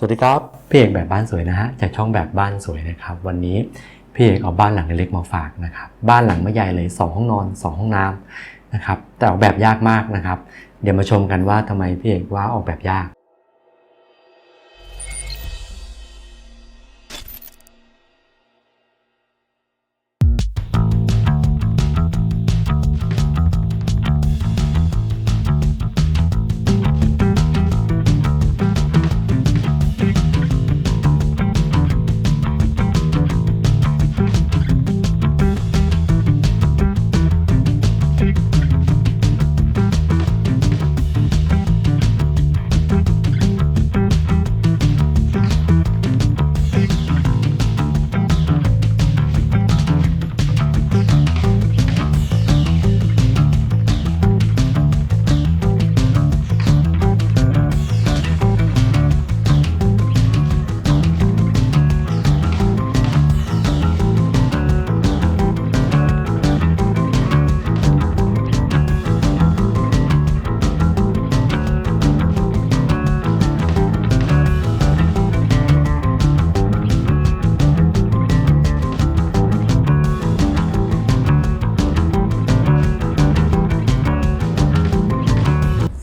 สวัสดีครับ พี่เอกแบบบ้านสวยนะฮะจากช่องแบบบ้านสวยนะครับ วันนี้พี่เอกเอาบ้านหลังเล็กๆมาฝากนะครับ บ้านหลังไม่ใหญ่เลย 2 ห้องนอน 2 ห้องน้ำนะครับ แต่ออกแบบยากมากนะครับ เดี๋ยวมาชมกันว่าทำไมพี่เอกว่าออกแบบยาก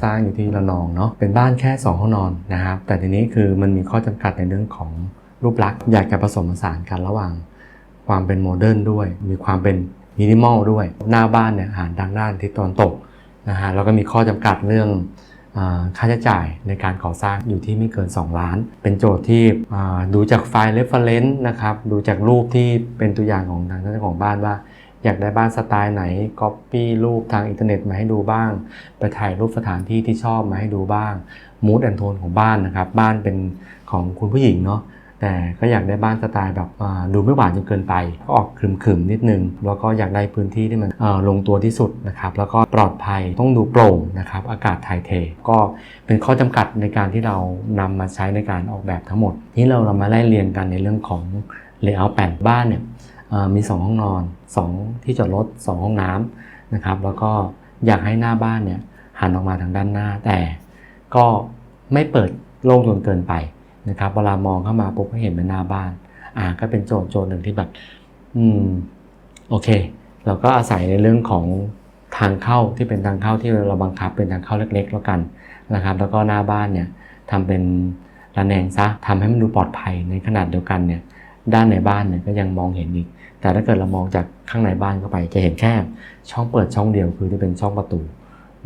ร้างอยู่ที่ระนองเนาะเป็นบ้านแค่ 2 ห้องนอนนะครับแต่ทีนี้คือมันมีข้อจำกัดในเรื่องของรูปลักษณ์อยากจะผสมผสานกันระหว่าง ความเป็นโมเดิร์นด้วย มีความเป็นมินิมอลด้วย หน้าบ้านเนี่ยหันทางด้านทิศตะวันตกนะฮะแล้วก็มีข้อจำกัดเรื่องค่าใช้จ่ายในการก่อสร้างอยู่ที่ไม่เกิน 2 ล้าน เป็นโจทย์ที่ดูจากไฟล์ reference นะครับ ดูจากรูปที่เป็นตัวอย่างของทางเจ้าของบ้านว่า อยากได้บ้านสไตล์ไหนก๊อปปี้รูปทางอินเทอร์เน็ตมาให้ดูบ้าง ไปถ่ายรูปสถานที่ที่ชอบมาให้ดูบ้างมูดแอนโทนของบ้านนะครับ บ้านเป็นของคุณผู้หญิงเนาะแต่ก็อยากได้บ้านสไตล์แบบดูไม่หวานจนเกินไปก็ออกขรึมๆนิดนึง แล้วก็อยากได้พื้นที่ที่มันลงตัวที่สุดนะครับ แล้วก็ปลอดภัยต้องดูโปร่งนะครับ อากาศถ่ายเท ก็เป็นข้อจำกัดในการที่เรานำมาใช้ในการออกแบบทั้งหมด ที่เราเรามาไล่เรียงกันในเรื่องของ layout แผนบ้านเนี่ย มี 2 ห้องนอน 2 ที่จอดรถ 2 ห้องน้ำนะครับ แล้วก็อยากให้หน้าบ้านเนี่ยหันออกมาทางด้านหน้า แต่ก็ไม่เปิดโล่งจนเกินไปนะครับ เวลามองเข้ามาปุ๊บก็เห็นเป็นหน้าบ้าน อ่าก็เป็นโจทย์โจทย์หนึ่งที่แบบ อืม โอเค เราก็อาศัยในเรื่องของทางเข้าที่เป็นทางเข้าที่เราบังคับเป็นทางเข้าเล็กๆ แล้วกันนะครับ แล้วก็หน้าบ้านเนี่ยทำเป็นระแนงซะทำให้มันดูปลอดภัยในขนาดเดียวกันเนี่ย ด้านในบ้านเนี่ยก็ยังมองเห็นอีก แต่ถ้าเกิดเรามองจากข้างในบ้านเข้าไปจะเห็นแค่ช่องเปิดช่องเดียวคือที่เป็นช่องประตู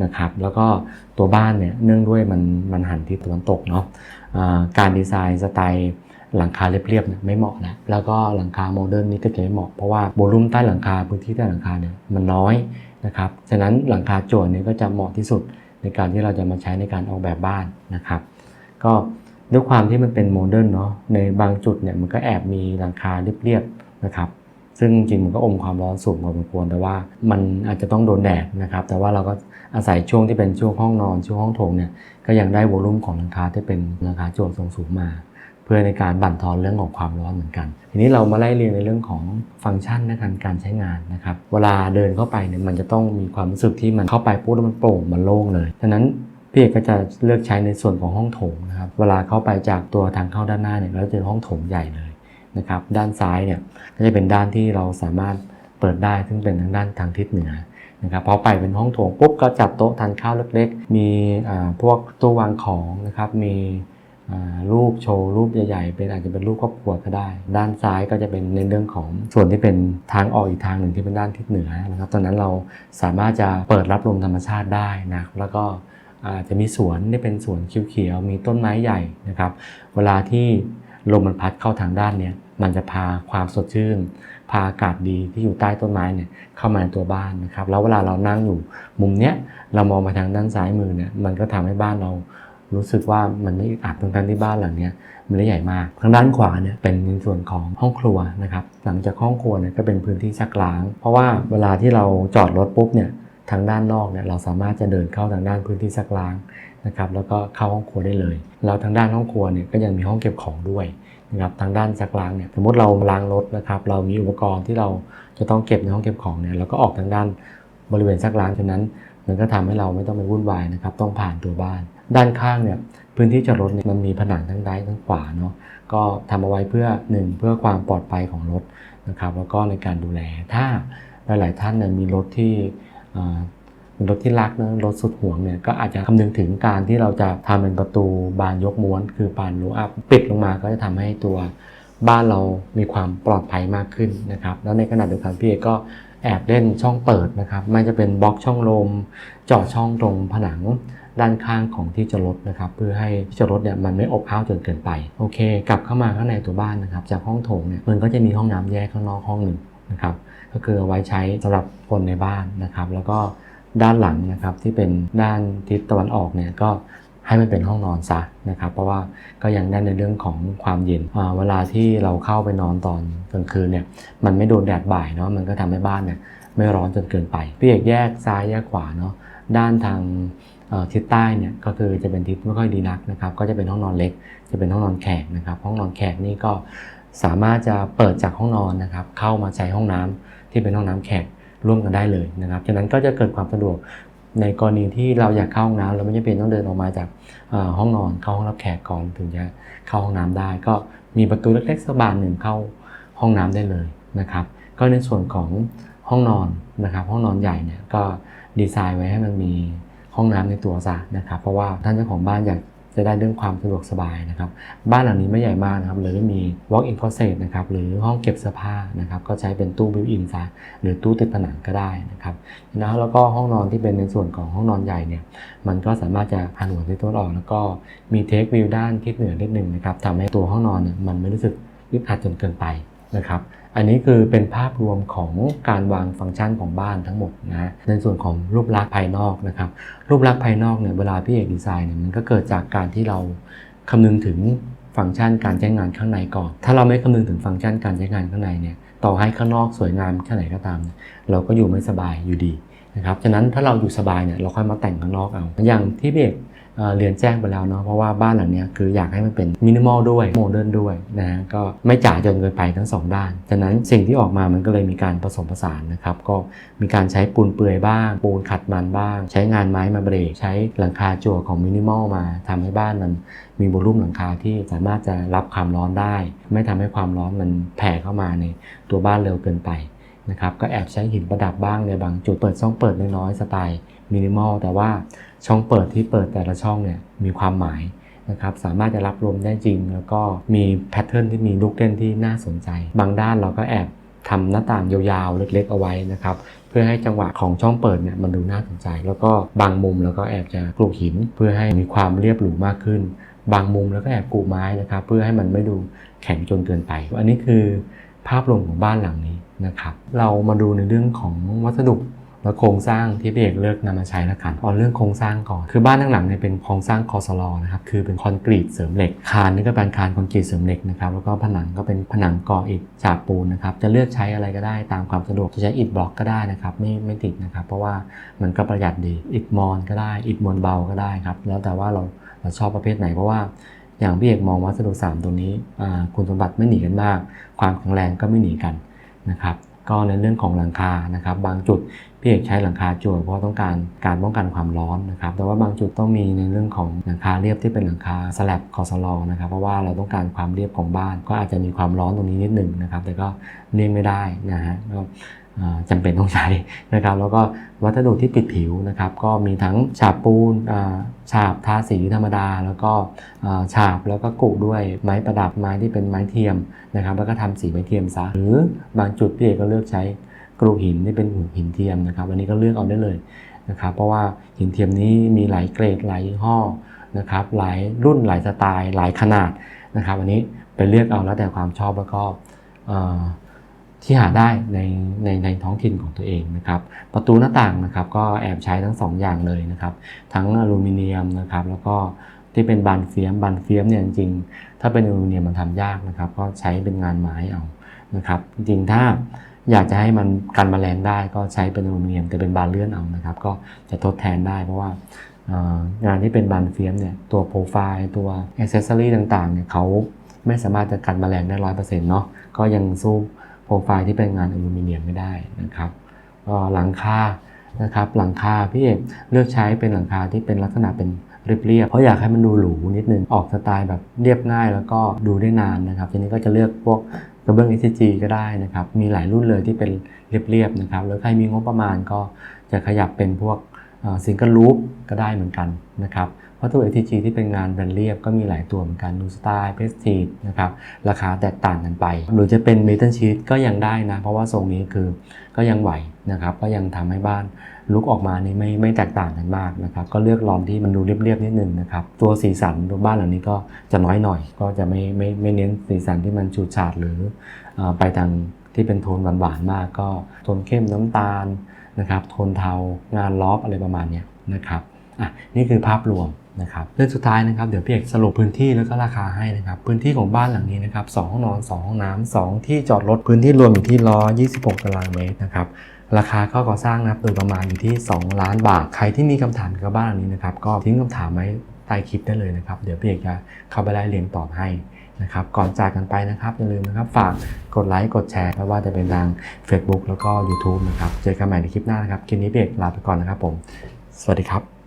นะครับ แล้วก็ตัวบ้านเนี่ยเนื่องด้วยมันมันหันทิศตะวันตกเนาะการดีไซน์สไตล์หลังคาเรียบๆเนี่ยไม่เหมาะนะแล้วก็หลังคาโมเดิร์นนี่ก็จะไม่เหมาะเพราะว่าโวลุ่มใต้หลังคาพื้นที่ใต้หลังคาเนี่ยมันน้อยนะครับฉะนั้นหลังคาโจนเนี่ยก็จะเหมาะที่สุดในการที่เราจะมาใช้ในการออกแบบบ้านนะครับ ก็ ด้วยความที่มันเป็นโมเดิร์นเนาะในบางจุดเนี่ยมันก็แอบมีหลังคาเรียบๆนะครับซึ่งจริงมันก็อมความร้อนสูงพอสมควรแต่ว่ามันอาจจะต้องโดนแดดนะครับ แต่ว่าเราก็อาศัยช่วงที่เป็นช่วงห้องนอนช่วงห้องโถงเนี่ยก็ยังได้โวลุ่มของหลังคาที่เป็นหลังคาโจนทรงสูงมา เพื่อในการบั่นทอนเรื่องของความร้อนเหมือนกัน ทีนี้เรามาไล่เรียงในเรื่องของฟังก์ชันในการการใช้งานนะครับ เวลาเดินเข้าไปเนี่ยมันจะต้องมีความรู้สึกที่มันเข้าไปปุ๊บแล้วมันโปร่งมันโล่งเลยฉะนั้น พี่เอกก็จะเลือกใช้ในส่วนของห้องโถงนะครับเวลาเข้าไปจากตัวทางเข้าด้านหน้าเนี่ยเราจะเจอห้องโถงใหญ่เลยนะครับด้านซ้ายเนี่ยก็จะเป็นด้านที่เราสามารถเปิดได้ซึ่งเป็นทางด้านทางทิศเหนือนะครับพอไปเป็นห้องโถงปุ๊บก็จัดโต๊ะทานข้าวเล็กๆ มีอ่าพวกตู้วางของนะครับมีอ่ารูปโชว์รูปใหญ่ๆ เป็นอาจจะเป็นรูปครอบครัวก็ได้ ด้านซ้ายก็จะเป็นในเรื่องของส่วนที่เป็นทางออกอีกทางหนึ่งที่เป็นด้านทิศเหนือนะครับตอนนั้นเราสามารถจะเปิดรับลมธรรมชาติได้นะแล้วก็ อาจจะมีสวนที่เป็นสวนเขียวๆมีต้นไม้ใหญ่นะครับ เวลาที่ลมมันพัดเข้าทางด้านเนี้ยมันจะพาความสดชื่น พาอากาศดีที่อยู่ใต้ต้นไม้เนี่ยเข้ามาในตัวบ้านนะครับ แล้วเวลาเรานั่งอยู่มุมเนี้ยเรามองไปทางด้านซ้ายมือเนี่ยมันก็ทำให้บ้านเรารู้สึกว่ามันไม่อึดอัดตรงกันที่บ้านหลังเนี้ยมันไม่ได้ใหญ่มาก ทางด้านขวาเนี่ยเป็นในส่วนของห้องครัวนะครับ หลังจากห้องครัวเนี่ยก็เป็นพื้นที่ซักล้าง เพราะว่าเวลาที่เราจอดรถปุ๊บเนี่ย ทางด้านนอกเนี่ยเราสามารถจะเดินเข้าทางด้านพื้นที่ซักล้างนะครับแล้วก็เข้าห้องครัวได้เลยแล้วทางด้านห้องครัวเนี่ยก็ยังมีห้องเก็บของด้วยนะครับทางด้านซักล้างเนี่ยสมมติเราล้างรถนะครับเรามีอุปกรณ์ที่เราจะต้องเก็บในห้องเก็บของเนี่ยเราก็ออกทางด้านบริเวณซักล้างฉะนั้น มันก็ทำให้เราไม่ต้องไปวุ่นวายนะครับต้องผ่านตัวบ้าน ด้านข้างเนี่ยพื้นที่จอดรถเนี่ยมันมีผนังทั้งซ้ายทั้งขวาเนาะก็ทำเอาไว้เพื่อหนึ่งเพื่อความปลอดภัยของรถนะครับแล้วก็ในการดูแลถ้าหลาย ๆ ท่านเนี่ยมีรถที่ รถที่รักนะรถสุดห่วงเนี่ยก็อาจจะคำนึงถึงการที่เราจะทำเป็นประตูบานยกม้วน คือปานโลอัพปิดลงมาก็จะทำให้ตัวบ้านเรามีความปลอดภัยมากขึ้นนะครับ แล้วในขณะเดียวกันพี่เอกก็แอบเล่นช่องเปิดนะครับไม่จะเป็นบล็อกช่องลมเจาะช่องตรงผนังด้านข้างของที่จอดรถนะครับ เพื่อให้ที่จอดรถเนี่ยมันไม่อบอ้าวจนเกินไปโอเค กลับเข้ามาข้างในตัวบ้านนะครับ จากห้องโถงเนี่ยมันก็จะมีห้องน้ำแยกข้างนอกห้องหนึ่งนะครับ ก็คือเอาไว้ใช้สำหรับคนในบ้านนะครับ แล้วก็ด้านหลังนะครับที่เป็นด้านทิศตะวันออกเนี่ยก็ให้มันเป็นห้องนอนซะนะครับ เพราะว่าก็ยังได้ในเรื่องของความเย็นเวลาที่เราเข้าไปนอนตอนกลางคืนเนี่ยมันไม่โดนแดดบ่ายเนาะมันก็ทำให้บ้านเนี่ยไม่ร้อนจนเกินไปพี่เอกแยกซ้ายแยกขวาเนาะด้านทางทิศใต้เนี่ยก็คือจะเป็นทิศไม่ค่อยดีนักนะครับ ก็จะเป็นห้องนอนเล็ก จะเป็นห้องนอนแขกนะครับ ห้องนอนแขกนี่ก็ สามารถจะเปิดจากห้องนอนนะครับ เข้ามาใช้ห้องน้ำที่เป็นห้องน้ำแขกร่วมกันได้เลยนะครับฉะนั้นก็จะเกิดความสะดวกในกรณีที่เราอยากเข้าห้องน้ำเราไม่จำเป็นต้องเดินออกมาจากห้องนอนเข้าห้องรับแขกก่อนถึงจะเข้าห้องน้ำได้ ก็มีประตูเล็กๆสักบานหนึ่งเข้าห้องน้ำได้เลยนะครับ ก็ในส่วนของห้องนอนนะครับ ห้องนอนใหญ่เนี่ยก็ดีไซน์ไว้ให้มันมีห้องน้ำในตัวซะนะครับ เพราะว่าท่านเจ้าของบ้านอยาก จะได้เรื่องความสะดวกสบายนะครับ บ้านหลังนี้ไม่ใหญ่มากนะครับหรือมี walk-in closet นะครับหรือห้องเก็บเสื้อผ้านะครับก็ใช้เป็นตู้ built-in ซะหรือตู้ติดผนังก็ได้นะครับนะแล้วก็ห้องนอนที่เป็นในส่วนของห้องนอนใหญ่เนี่ยมันก็สามารถจะหันหัวทิศตะวันออก แล้วก็มีเทควิวด้านทิศเหนือนิดหนึ่งนะครับทำให้ตัวห้องนอนเนี่ยมันไม่รู้สึกอึดอัดจนเกินไปนะครับ อันนี้คือเป็นภาพรวมของการวางฟังก์ชันของบ้านทั้งหมดนะในส่วนของรูปลักษณ์ภายนอกนะครับรูปลักษณ์ภายนอกเนี่ยเวลาพี่เอกดีไซน์เนี่ยมันก็เกิดจากการที่เราคำนึงถึงฟังก์ชันการใช้งานข้างในก่อน ถ้าเราไม่คำนึงถึงฟังก์ชันการใช้งานข้างในเนี่ยต่อให้ข้างนอกสวยงามแค่ไหนก็ตาม เราก็อยู่ไม่สบายอยู่ดีนะครับฉะนั้นถ้าเราอยู่สบายเนี่ยเราค่อยมาแต่งข้างนอกเอาอย่างที่พี่เอก เรียนแจ้งไปแล้วเนาะเพราะว่าบ้านหลังนี้คืออยากให้มันเป็นมินิมอลด้วยโมเดิร์นด้วยนะฮะก็ไม่จ๋าจนเกินไปทั้งสองด้านฉะนั้นสิ่งที่ออกมามันก็เลยมีการผสมผสานนะครับก็มีการใช้ปูนเปื่อยบ้าง ปูนขัดมันบ้าง ใช้งานไม้มาเบรกใช้หลังคาจั่วของมินิมอลมาทำให้บ้านมันมีโวลุ่มหลังคาที่สามารถจะรับความร้อนได้ ไม่ทำให้ความร้อนมันแผ่เข้ามาในตัวบ้านเร็วเกินไปนะครับก็แอบใช้หินประดับบ้างในบางจุดเปิดช่องเปิดน้อยๆสไตล์มินิมอลแต่ว่า ช่องเปิดที่เปิดแต่ละช่องเนี่ยมีความหมายนะครับสามารถจะรับลมได้จริง แล้วก็มีแพทเทิร์นที่มีลูกเล่นที่น่าสนใจ บางด้านเราก็แอบทำหน้าต่างยาวๆ เล็กๆ เอาไว้นะครับเพื่อให้จังหวะของช่องเปิดเนี่ยมันดูน่าสนใจ แล้วก็บางมุมแล้วก็แอบจะกลูกหิน เพื่อให้มีความเรียบหรูมากขึ้น บางมุมแล้วก็แอบกูไม้นะครับเพื่อให้มันไม่ดูแข็งจนเกินไป อันนี้คือภาพรวมของบ้านหลังนี้นะครับเรามาดูในเรื่องของวัสดุ และโครงสร้างที่พี่เอกเลือกนำมาใช้ล้วกันเอาเรื่องโครงสร้างก่อน คือบ้านทั้งหลังเนี่ยเป็นโครงสร้างคอสลอนะครับ คือเป็นคอนกรีตเสริมเหล็ก คานนี่ก็เป็นคานคอนกรีตเสริมเหล็กนะครับ แล้วก็ผนังก็เป็นผนังก่ออิฐฉาบปูนนะครับ จะเลือกใช้อะไรก็ได้ตามความสะดวก จะใช้อิฐบล็อกก็ได้นะครับ ไม่ไม่ติดนะครับ เพราะว่ามันก็ประหยัดดี อิฐมอนก็ได้ อิฐมวลเบาก็ได้ครับ แล้วแต่ว่าเราเราชอบประเภทไหนเพราะว่าอย่างพี่เอกมองวัสดุสามตัวนี้คุณสมบัติไม่หนีกันมาก ความแข็งแรงก็ไม่หนีกันนะครับ ก็ในเรื่องของหลังคานะครับ บางจุดพี่เอกใช้หลังคาจั่วเพราะต้องการการป้องกันความร้อนนะครับ แต่ว่าบางจุดต้องมีในเรื่องของหลังคาเรียบที่เป็นหลังคาสลับคอสลอนะครับ เพราะว่าเราต้องการความเรียบของบ้าน ก็อาจจะมีความร้อนตรงนี้นิดหนึ่งนะครับ แต่ก็เลี่ยงไม่ได้นะฮะ ก็อ่าจำเป็นต้องใช้นะครับ แล้วก็วัสดุที่ปิดผิวนะครับ ก็มีทั้งฉาบปูนฉาบทาสีธรรมดา แล้วก็ฉาบแล้วก็กุด้วยไม้ประดับไม้ที่เป็นไม้เทียมนะครับ แล้วก็ทำสีไม้เทียมซะหรือบางจุดพี่เอกก็เลือกใช้กรูหินที่เป็นหินเทียมนะครับ อันนี้ก็เลือกเอาได้เลยนะครับ เพราะว่าหินเทียมนี้มีหลายเกรดหลายยี่ห้อนะครับ หลายรุ่นหลายสไตล์ หลายขนาดนะครับ อันนี้ไปเลือกเอาแล้วแต่ความชอบแล้วก็ ที่หาได้ในในในท้องถิ่นของตัวเองนะครับ ประตูหน้าต่างนะครับ ก็แอบใช้ทั้งสองอย่างเลยนะครับ ทั้งอลูมิเนียมนะครับ แล้วก็ที่เป็นบานเฟียมบานเฟียมเนี่ยจริงๆถ้าเป็นอลูมิเนียมมันทำยากนะครับ ก็ใช้เป็นงานไม้เอานะครับ จริงๆถ้าอยากจะให้มันกันแมลงได้ก็ใช้เป็นอลูมิเนียมแต่เป็นบานเลื่อนเอานะครับ ก็จะทดแทนได้เพราะว่างานที่เป็นบานเฟียมเนี่ยตัวโปรไฟล์ตัวอ c เซสซอรี่ต่างๆเนี่ยเขาไม่สามารถจะกันแมลงได้ร้อยเปอร์เซ็นต์เนาะก็ยังสู้ โปรไฟล์ที่เป็นงานอลูมิเนียมไม่ได้นะครับก็หลังคานะครับหลังคาพี่เอกเลือกใช้เป็นหลังคาที่เป็นลักษณะเป็นเรียบๆเพราะอยากให้มันดูหรูนิดนึงออกสไตล์แบบเรียบง่ายแล้วก็ดูได้นานนะครับทีนี้ก็จะเลือกพวกกระเบื้อง SCG ก็ได้นะครับมีหลายรุ่นเลยที่เป็นเรียบๆนะครับแล้วใครมีงบประมาณก็จะขยับเป็นพวก ซิงเกิลลูปก็ได้เหมือนกันนะครับเพราะตัว SCG ที่เป็นงานแบรนด์เรียบก็มีหลายตัวเหมือนกันดูสไตล์เพสทีดนะครับราคาแตกต่างกันไป หรือจะเป็นเมทัลชีตก็ยังได้นะ เพราะว่าทรงนี้คือก็ยังไหวนะครับก็ยังทำให้บ้านลุกออกมานี่ไม่ไม่แตกต่างกันมากนะครับก็เลือกลอนที่มันดูเรียบๆนิดนึงนะครับตัวสีสันตัวบ้านหลังนี้ก็จะน้อยหน่อย ก็จะไม่ไม่ไม่เน้นสีสันที่มันฉูดฉาดหรือออไปทางที่เป็นโทนหวานๆมากก็โทนเข้มน้ำตาล นะครับโทนเทางานล็อบอะไรประมาณนี้นะครับอะนี่คือภาพรวมนะครับเรื่องสุดท้ายนะครับเดี๋ยวพี่เอกสรุปพื้นที่แล้วก็ราคาให้นะครับพื้นที่ของบ้านหลังนี้นะครับสองห้องนอนสองห้องน้ำสองที่จอดรถพื้นที่รวมอยู่ที่126 ตารางเมตรนะครับราคาก็ก่อสร้างนะครับโดยประมาณอยู่ที่ 2 ล้านบาทใครที่มีคำถามเกี่ยวกับบ้านหลังนี้นะครับก็ทิ้งคำถามไว้ใต้คลิปได้เลยนะครับเดี๋ยวพี่เอกจะเข้าไปไล่เรียงตอบให้ นะครับก่อนจากกันไปนะครับอย่าลืมนะครับฝากกดไลค์กดแชร์ไม่ว่าจะเป็นทาง Facebook แล้วก็ YouTube นะครับเจอกันใหม่ในคลิปหน้านะครับคลิปนี้พี่เอกลาไปก่อนนะครับผม สวัสดีครับ